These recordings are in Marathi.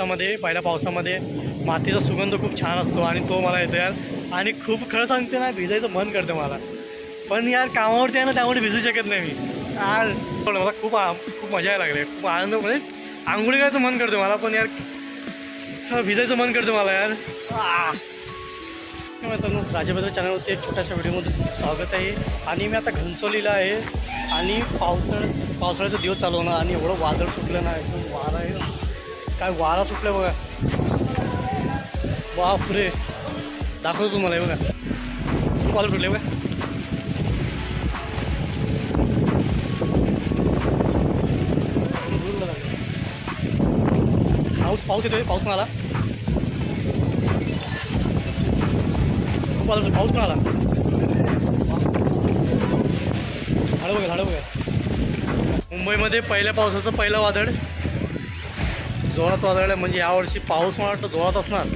पावसामध्ये पहिल्या पावसामध्ये मातीचा सुगंध खूप छान असतो आणि तो मला येतो यार. आणि खूप खरं सांगते ना भिजायचं मन करतं मला. पण यार कामावरती आहे ना त्यामुळे भिजू शकत नाही मी. यार पण मला खूप आ- खूप मजा यायला लागली. खूप आनंद म्हणजे आंघोळी करायचं मन करतं मला पण यार भिजायचं मन करतं मला यार. आ. मित्रांनो राजभद्र चॅनलवरती एक छोट्याशा व्हिडिओमध्ये स्वागत आहे. आणि मी आता घनसोलीला आहे. आणि पावसाळ पावसाळ्याचा दिवस चालवणार आणि एवढं वादळ सुटलं ना एकदम वारा आहे. काय वारा सुटला बघा. बापरे. दाखवतो तुम्हाला हे बघा. कॉल वादळ सुटले बघा. पाऊस पाऊस येतोय पाऊस पण आला खूप पाऊस पण आला झाडं बघा झाडं बघा. मुंबईमध्ये पहिल्या पावसाचं पहिलं वादळ. जोरात वादळ आहे म्हणजे यावर्षी पाऊस मला वाटतं जोरात असणार.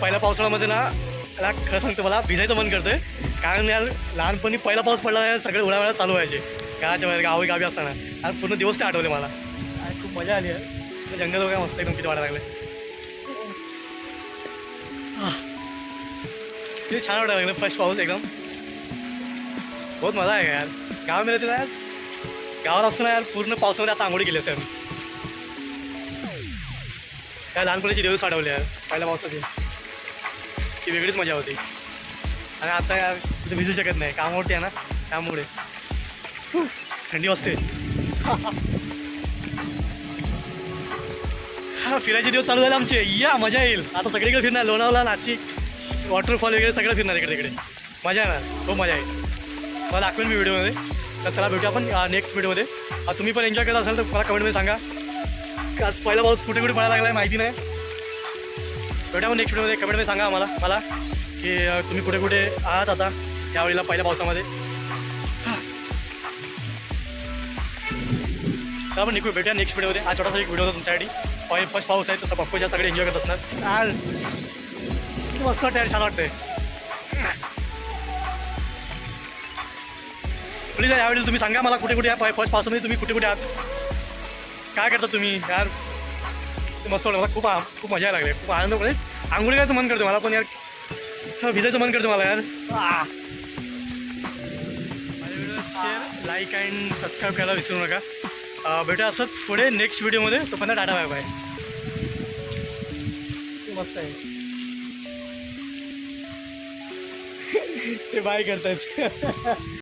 पहिल्या पावसाळ्यामध्ये ना याला खरं सांगतो मला भिजायचं मन करतंय. कारण यार लहानपणी पहिला पाऊस पडला यार सगळे उड्या वेळा चालू व्हायचे. गावाच्या बाहेर गावी गावी असताना. आणि पूर्ण दिवस ते आठवले मला. आणि खूप मजा आली आहे. जंगल वगैरे मस्त एकदम किती वाटायला लागले. किती छान वाटायला लागलं. फर्स्ट पाऊस एकदम. बहुत मजा आहे यार. गावामध्ये ना यार. गावात असताना यार पूर्ण पावसामध्ये आता आंघोळी केली सर त्या काय लहानपणीचे दिवस आठवले यार पहिल्या पावसाची. ती वेगळीच मजा होती. आणि आता यार तिथे भिजू शकत नाही. कामावरती आहे ना त्यामुळे. थंडी वाजते. हा फिरायचे दिवस चालू झाले आमचे. या मजा येईल. आता सगळीकडे फिरणार. लोणावला नाशिक वॉटरफॉल वगैरे सगळं फिरणार इकडे तिकडे. मजा येणार. खूप मजा येईल. मला दाखवेल मी व्हिडिओमध्ये. तर चला भेटू आपण नेक्स्ट व्हिडिओमध्ये. तुम्ही पण एन्जॉय करत असाल तर मला कमेंटमध्ये सांगा. आज पहिला पाऊस कुठे कुठे पडायला लागला आहे माहिती नाही. भेटा मग नेक्स्ट व्हिडिओमध्ये. कमेंटमध्ये सांगा आम्हाला मला की तुम्ही कुठे कुठे आहात आता यावेळेला पहिल्या पावसामध्ये. चला आपण निघू भेटूया नेक्स्ट व्हिडिओमध्ये हा छोटासा एक व्हिडिओ होता तुमच्यासाठी. पहिले फर्स्ट पाऊस आहे तसं पप्पूच्या सगळे एन्जॉय करत असणार. आज मस्त वाटतं यार, छान वाटतंय. प्लीज यावेळी तुम्ही सांगा मला कुठे कुठे या फर्स्ट पावसामध्ये तुम्ही कुठे कुठे आहात. काय करता तुम्ही यार? मस्त वाटतं मला खूप आ- खूप मजा लागली. खूप आनंद म्हणजे आंघोळी करायचं मन करतं मला पण यार. भिजायचं मन करतं मला यार. आ. माझ्या video share like and subscribe करायला विसरू नका. अं, भेटूया असंच पुढे नेक्स्ट व्हिडिओमध्ये तोपर्यंत टाटा बाय बाय मस्त आहे. ते बाय करतायत